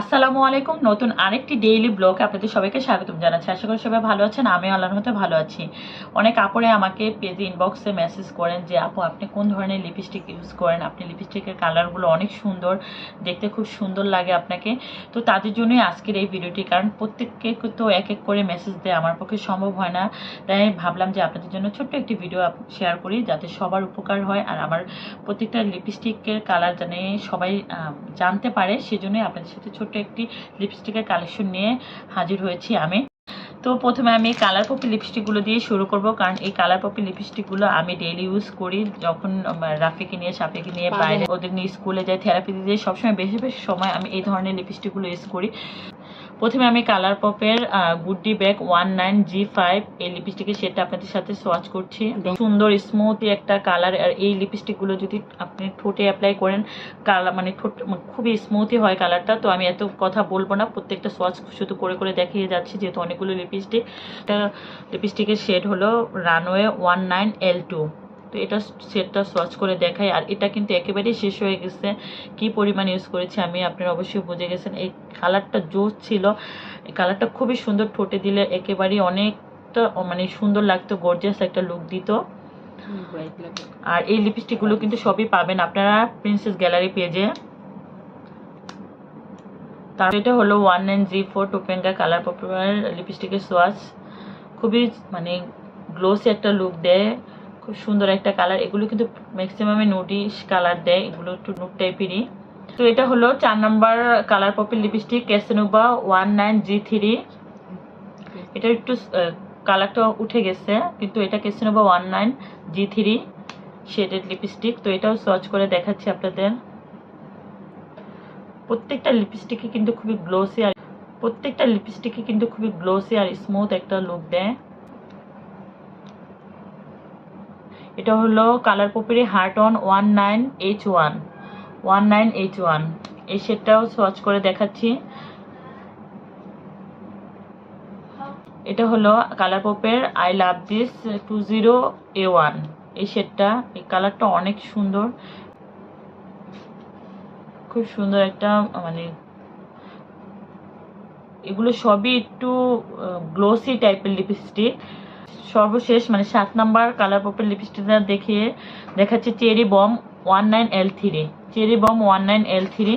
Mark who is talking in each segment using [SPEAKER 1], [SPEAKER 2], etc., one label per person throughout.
[SPEAKER 1] আসসালামু আলাইকুম। নতুন আরেকটি ডেইলি ব্লগে আপনাদের সবাইকে স্বাগতম জানাচ্ছি। আশা করি সবাই ভালো আছেন আমি আল্লাহর মতো ভালো আছি। অনেক আপুরে আমাকে পেজে ইনবক্সে মেসেজ করেন যে, আপু, আপনি কোন ধরনের লিপস্টিক ইউজ করেন? আপনি লিপস্টিকের কালারগুলো অনেক সুন্দর, দেখতে খুব সুন্দর লাগে আপনাকে। তো তাদের জন্যই আজকের এই ভিডিওটি কারণ প্রত্যেককে তো এক এক করে মেসেজ দেয়, আমার পক্ষে সম্ভব হয় না। তাই আমি ভাবলাম যে, আপনাদের জন্য ছোট্ট একটি ভিডিও শেয়ার করি, যাতে সবার উপকার হয় আর আমার প্রত্যেকটা লিপস্টিকের কালার জানে সবাই জানতে পারে। সেজন্যই আপনাদের সাথে ছোট্ট একটি লিপস্টিকের কালেকশন নিয়ে হাজির হয়েছি আমি। তো প্রথমে আমি কালার পপি লিপস্টিকগুলো দিয়ে শুরু করব কারণ এই কালার পপি লিপস্টিকগুলো আমি ডেইলি ইউজ করি যখন রাফিকে নিয়ে সাফিকে নিয়ে বাইরে ওদের নিয়ে স্কুলে যাই থেরাপি দিয়ে সবসময় বেশি বেশি সময় আমি এই ধরনের লিপস্টিকগুলো ইউজ করি। প্রথমে আমি colour পপের goody bag one nine G five এই লিপস্টিকের শেডটা আপনাদের সাথে সোয়াচ করছি। সুন্দর স্মুথ একটা কালার আর এই লিপস্টিকগুলো যদি আপনি ঠোঁটে অ্যাপ্লাই করেন কালার মানে ঠোঁট মানে খুবই স্মুথই হয় কালারটা তো আমি এত কথা বলব না প্রত্যেকটা সোয়াচ শুধু করে করে দেখিয়ে যাচ্ছি যেহেতু অনেকগুলো লিপস্টিক লিপস্টিকের শেড হলো runway one nine L two তো এটা সেটটা সোয়াচ করে দেখাই। আর এটা কিন্তু একেবারেই শেষ হয়ে গেছে। কি পরিমাণ ইউজ করেছি আমি আপনারা অবশ্যই বুঝে গেছেন। এই কালারটা জোর ছিল। কালারটা খুবই সুন্দর ঠোঁটে দিলে একেবারেই অনেকটা মানে সুন্দর লাগতো গর্জিয়াস একটা লুক দিত। আর এই লিপস্টিকগুলো কিন্তু সবই পাবেন আপনারা প্রিন্সেস গ্যালারি পেজে তার এটা হলো one nine G four Topanga colour popular লিপস্টিকের সোয়াচ খুবই মানে গ্লোসি একটা লুক দেয়। খুব সুন্দর একটা কালার এগুলো কিন্তু ম্যাক্সিমামে নুডিশ কালার দেয়। এগুলো একটু নুট টাইপেরই তো এটা হলো চার number colour পপের lipstick Casanova one nine G three এটা একটু কালারটা উঠে গেছে, কিন্তু এটা Casanova one nine G three shaded lipstick তো এটাও সার্চ করে দেখাচ্ছি আপনাদের। প্রত্যেকটা লিপস্টিকে কিন্তু খুবই গ্লোসি আর, প্রত্যেকটা লিপস্টিকে কিন্তু খুবই গ্লোসি আর স্মুথ একটা লুক দেয়। এটা হলো colour পপিরি heart on one nine H one one nine H one. এই শেডটাও সোয়াচ করে দেখাচ্ছি। এটা হলো colour পপের I love this two zero A one. এই শেডটা, এই কালারটা অনেক সুন্দর। খুব সুন্দর একটা মানে এগুলো সবই একটু গ্লোসি টাইপের লিপস্টিক সর্বশেষ মানে সাত নাম্বার কালার পপের লিপস্টিকটা দেখিয়ে দেখাচ্ছে cherry bomb one nine L three. Cherry bomb one nine L three.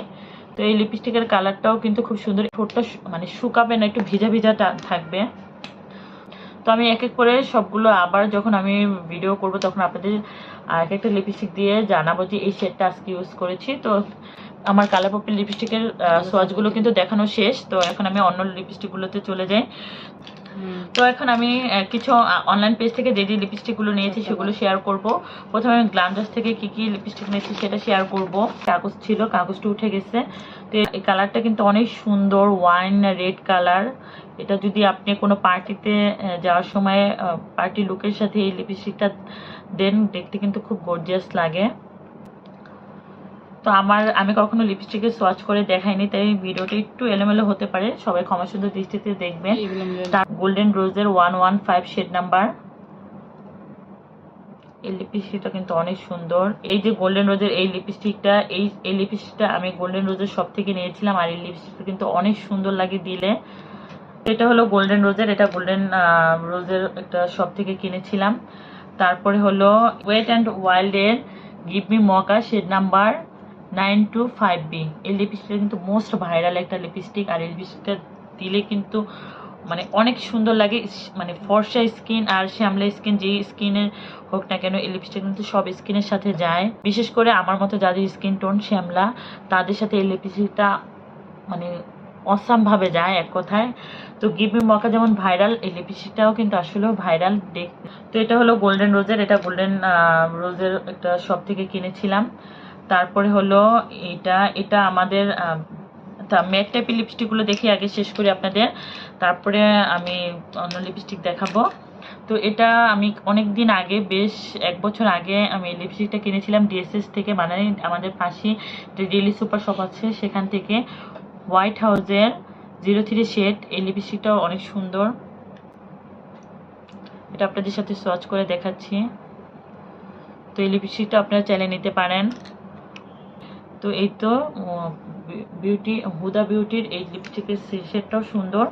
[SPEAKER 1] তো এই লিপস্টিকের কালারটাও কিন্তু খুব সুন্দর ঠোঁটটা মানে শুকাবে না, একটু ভিজা ভিজা থাকবে। তো আমি এক এক করে সবগুলো আবার যখন আমি ভিডিও করব, তখন আপনাদের এক একটা লিপস্টিক দিয়ে জানাব যে এই শেডটা আজকে ইউজ করেছি। তো আমার কালার পপের লিপস্টিকের সোয়াচগুলো কিন্তু দেখানো শেষ। তো এখন আমি অন্য লিপস্টিকগুলোতে চলে যাই। তো এখন আমি কিছু অনলাইন পেজ থেকে যে যে লিপস্টিকগুলো নিয়েছি সেগুলো শেয়ার করব। প্রথমে আমি গ্লামজাস থেকে কি কি লিপস্টিক নিয়েছি সেটা শেয়ার করব। কাগজ ছিল কাগজটা উঠে গেছে। তো এই কালারটা কিন্তু অনেক সুন্দর ওয়াইন রেড কালার এটা যদি আপনি কোনো পার্টিতে যাওয়ার সময় পার্টি লুকের সাথে এই লিপস্টিকটা দেন দেখতে কিন্তু খুব গর্জিয়াস লাগে। তো আমার আমি কখনো লিপস্টিকে সোয়াচ করে দেখাইনি তাই ভিডিওটা একটু এলোমেলো হতে পারে। সবাই ক্ষমা সুন্দর দৃষ্টিতে দেখবেন। গোল্ডেন রোজের one one five shade number এই লিপস্টিকটা কিন্তু অনেক সুন্দর। এই যে গোল্ডেন রোজের এই লিপস্টিকটা এই এই লিপস্টিকটা আমি গোল্ডেন রোজের সব থেকে নিয়েছিলাম আর এই লিপস্টিকটা কিন্তু অনেক সুন্দর লাগে দিলে। এটা হলো গোল্ডেন রোজের এটা গোল্ডেন রোজের একটা শপ থেকে কিনেছিলাম। তারপরে হলো wet and ওয়াইল্ডের give me mocha shade number nine two five B এই লিপস্টিকটা কিন্তু মোস্ট ভাইরাল একটা লিপস্টিক আর এই লিপস্টিকটা দিলে কিন্তু মানে অনেক সুন্দর লাগে মানে ফর্সা স্কিন আর শ্যামলা স্কিন, যে স্কিনের হোক না কেন, এই লিপস্টিক কিন্তু সব স্কিনের সাথে যায়। বিশেষ করে আমার মতো যাদের স্কিন টোন শ্যামলা, তাদের সাথে এই লিপস্টিকটা মানে অসামভাবে যায় এক কথায়। তো গিভ মকা যেমন ভাইরাল এই লিপস্টিকটাও কিন্তু আসলেও ভাইরাল দেখ তো এটা হলো গোল্ডেন রোজের এটা গোল্ডেন রোজের একটা শপ থেকে কিনেছিলাম। তারপরে হলো এটা এটা আমাদের ম্যাট টাইপের লিপস্টিকগুলো দেখি আগে শেষ করি আপনাদের। তারপরে আমি অন্য লিপস্টিক দেখাবো। তো এটা আমি অনেক দিন আগে, বেশ এক বছর আগে আমি লিপস্টিকটা কিনেছিলাম ডিএসএস থেকে মানে আমাদের পাশে যে ডেলি সুপার শপ আছে। সেখান থেকে হোয়াইট হাউসের জিরো থ্রি শেড এই লিপস্টিকটাও অনেক সুন্দর। এটা আপনাদের সাথে সোয়াচ করে দেখাচ্ছি। তো এই লিপস্টিকটা আপনারা চাইলে নিতে পারেন। তো এই তো বিউটি হুদা বিউটির এই লিপস্টিকের সেটটাও সুন্দর।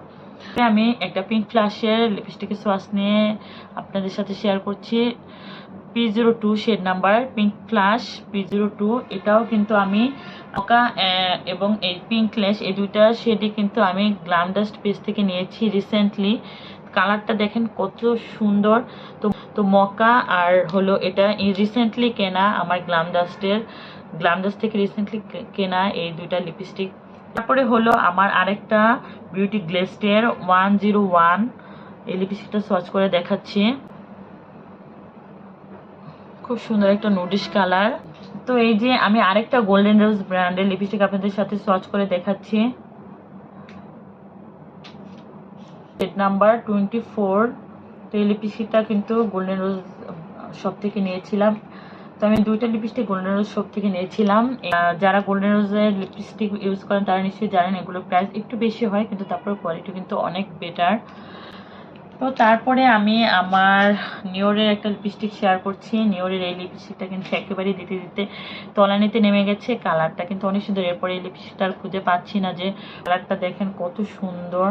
[SPEAKER 1] আমি একটা পিঙ্ক ফ্লাশের লিপস্টিকের সোয়াস নিয়ে আপনাদের সাথে শেয়ার করছি। P zero two shade number pink flush P zero two এটাও কিন্তু আমি মকা এবং এই পিঙ্ক ল্যাশ এই দুইটা শেডই কিন্তু আমি গ্লাম ডাস্ট পেজ থেকে নিয়েছি রিসেন্টলি কালারটা দেখেন কত সুন্দর। তো তো মকা আর হলো এটা রিসেন্টলি কেনা আমার গ্লাম ডাস্টের গ্লাম ডাস্ট থেকে রিসেন্টলি কেনা এই দুইটা লিপস্টিক তারপরে হলো আমার আরেকটা বিউটি গ্লেস্টের ওয়ান জিরো ওয়ান এই লিপস্টিকটা সার্চ করে দেখাচ্ছি। খুব সুন্দর একটা নুডিশ কালার তো এই যে আমি আরেকটা গোল্ডেন রোজ ব্র্যান্ডের লিপস্টিক আপনাদের সাথে সার্চ করে দেখাচ্ছি। সেট নাম্বার টোয়েন্টি ফোর তো এই লিপস্টিকটা কিন্তু গোল্ডেন রোজ শপ থেকে নিয়েছিলাম। আমি দুইটা লিপস্টিক গোল্ডেন রোজ শপ থেকে নিয়েছিলাম। যারা গোল্ডেন রোজের লিপস্টিক ইউজ করেন, তারা নিশ্চয়ই জানেন এগুলোর প্রাইস একটু বেশি হয়, কিন্তু তারপরে কোয়ালিটি কিন্তু অনেক বেটার তো তারপরে আমি আমার নিওরের একটা লিপস্টিক শেয়ার করছি। নিওরের এই লিপস্টিকটা কিন্তু একেবারে দিতে দিতে তলানিতে নেমে গেছে। কালারটা কিন্তু অনেক সুন্দর। এরপরে এই লিপস্টিকটা আর খুঁজে পাচ্ছি না যে কালারটা দেখেন কত সুন্দর।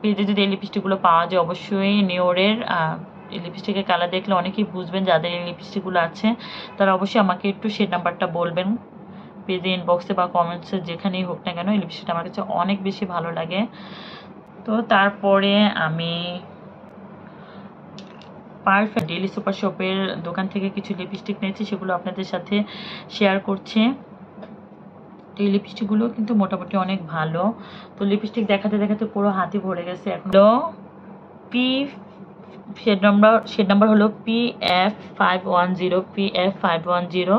[SPEAKER 1] পেজে যদি এই লিপস্টিকগুলো পাওয়া যায় অবশ্যই নিওরের এই লিপস্টিকের কালার দেখলে অনেকেই বুঝবেন যাদের এই লিপস্টিকগুলো আছে, তারা অবশ্যই আমাকে একটু সেই নাম্বারটা বলবেন। পেজে ইনবক্সে বা কমেন্টসে যেখানেই হোক না কেন এই লিপস্টিকটা আমার কাছে অনেক বেশি ভালো লাগে। তো তারপরে আমি পারফেক্ট ডেলি সুপার শপের দোকান থেকে কিছু লিপস্টিক নিয়েছি, সেগুলো আপনাদের সাথে শেয়ার করছি। তো এই লিপস্টিকগুলো কিন্তু মোটামুটি অনেক ভালো। তো লিপস্টিক দেখাতে দেখাতে পুরো হাতি ভরে গেছে। এখন P shade number, shade number হলো P F five one zero P F five one zero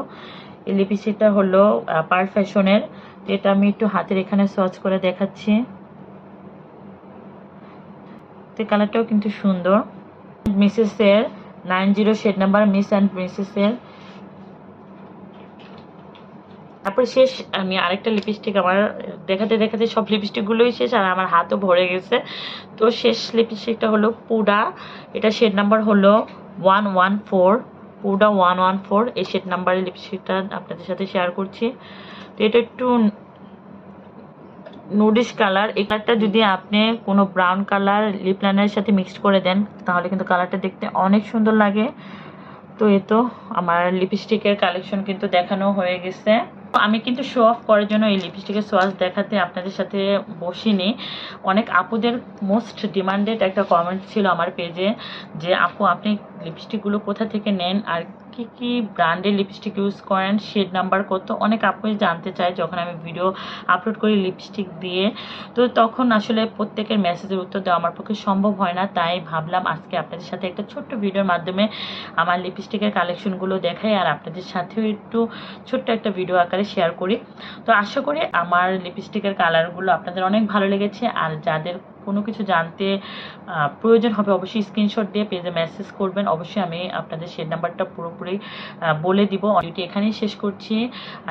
[SPEAKER 1] এই লিপস্টিকটা হলো পার ফ্যাশনের। এটা আমি একটু হাতের এখানে সার্চ করে দেখাচ্ছি। তো কালারটাও কিন্তু সুন্দর। মিসেসের nine zero shade number Miss and মিসেসের তারপর শেষ, আমি আরেকটা লিপস্টিক আমার, দেখাতে দেখাতে সব লিপস্টিকগুলোই শেষ আর আমার হাতও ভরে গেছে। তো শেষ লিপস্টিকটা হলো পুডা, এটা শেড নাম্বার হলো ওয়ান ওয়ান ফোর পুডা ওয়ান ওয়ান ফোর এই শেড নাম্বারের লিপস্টিকটা আপনাদের সাথে শেয়ার করছি। তো এটা একটু নুডিশ কালার এই কালারটা যদি আপনি কোনো ব্রাউন কালার লিপ লাইনারের সাথে মিক্সড করে দেন, তাহলে কিন্তু কালারটা দেখতে অনেক সুন্দর লাগে। তো এ তো আমার লিপস্টিকের কালেকশন কিন্তু দেখানো হয়ে গেছে। আমি কিন্তু শো অফ করার জন্য এই লিপস্টিকের সোয়াস দেখাতে আপনাদের সাথে বসিনি। অনেক আপুদের মোস্ট ডিমান্ডেড একটা কমেন্ট ছিল আমার পেজে যে, আপু, আপনি লিপস্টিকগুলো কোথা থেকে নেন? আর কি কি ব্র্যান্ডের লিপস্টিক ইউজ করেন শেড নাম্বার কত অনেক আপুই জানতে চায় যখন আমি ভিডিও আপলোড করি লিপস্টিক দিয়ে। তো তখন আসলে প্রত্যেকের মেসেজের উত্তর দেওয়া আমার পক্ষে সম্ভব হয় না, তাই ভাবলাম আজকে আপনাদের সাথে একটা ছোট্ট ভিডিওর মাধ্যমে আমার লিপস্টিকের কালেকশনগুলো দেখাই আর আপনাদের সাথেও একটু ছোট্ট একটা ভিডিও আকারে শেয়ার করি। তো আশা করি আমার লিপস্টিকের কালারগুলো আপনাদের অনেক ভালো লেগেছে আর যাদের কোনো কিছু জানতে প্রয়োজন হবে অবশ্যই স্ক্রিনশট দিয়ে পেজে মেসেজ করবেন। অবশ্যই আমি আপনাদের শেড নাম্বারটা পুরোপুরি বলে দিব। ভিডিওটি এখানেই শেষ করছি।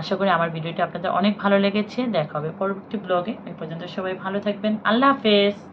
[SPEAKER 1] আশা করি আমার ভিডিওটি আপনাদের অনেক ভালো লেগেছে। দেখা হবে পরবর্তী ব্লগে এই পর্যন্ত সবাই ভালো থাকবেন। আল্লাহ হাফেজ।